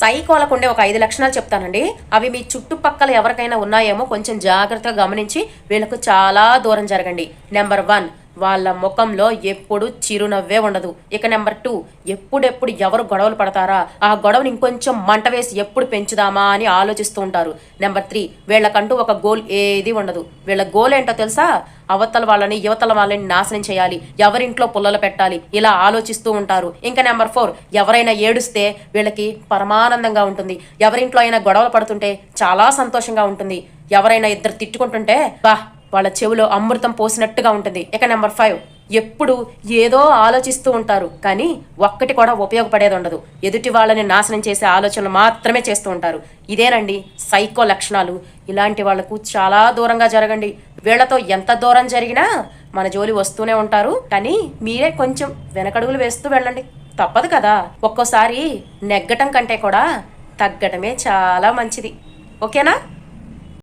సైకోలకు ఉండే ఒక ఐదు లక్షణాలు చెప్తానండి. అవి మీ చుట్టుపక్కల ఎవరికైనా ఉన్నాయేమో కొంచెం జాగ్రత్తగా గమనించి వీళ్ళకు చాలా దూరం జరగండి. నెంబర్ వన్ వాళ్ళ ముఖంలో ఎప్పుడు చిరునవ్వే ఉండదు. ఇక నెంబర్ టూ ఎప్పుడెప్పుడు ఎవరు గొడవలు పడతారా? ఆ గొడవని ఇంకొంచెం మంట వేసి ఎప్పుడు పెంచుదామా అని ఆలోచిస్తూ ఉంటారు. నెంబర్ త్రీ వీళ్ళకంటూ ఒక గోల్ ఏది ఉండదు. వీళ్ళ గోల్ ఏంటో తెలుసా? అవతల వాళ్ళని యువతల వాళ్ళని నాశనం చేయాలి. ఎవరింట్లో పుల్లలు పెట్టాలి. ఇలా ఆలోచిస్తూ ఉంటారు. ఇంకా నెంబర్ ఫోర్ ఎవరైనా ఏడుస్తే వీళ్ళకి పరమానందంగా ఉంటుంది. ఎవరింట్లో అయినా గొడవలు పడుతుంటే చాలా సంతోషంగా ఉంటుంది. ఎవరైనా ఇద్దరు తిట్టుకుంటుంటే బా వాళ్ళ చెవిలో అమృతం పోసినట్టుగా ఉంటుంది. ఇక నెంబర్ ఫైవ్ ఎప్పుడు ఏదో ఆలోచిస్తూ ఉంటారు కానీ ఒక్కటి కూడా ఉపయోగపడేది ఉండదు. ఎదుటి వాళ్ళని నాశనం చేసే ఆలోచనలు మాత్రమే చేస్తూ ఉంటారు. ఇదేనండి సైకో లక్షణాలు. ఇలాంటి వాళ్ళకు చాలా దూరంగా జరగండి. వీళ్ళతో ఎంత దూరం జరిగినా మన జోలి వస్తూనే ఉంటారు. కానీ మీరే కొంచెం వెనకడుగులు వేస్తూ వెళ్ళండి. తప్పదు కదా. ఒక్కోసారి నెగ్గటం కంటే కూడా తగ్గటమే చాలా మంచిది. ఓకేనా?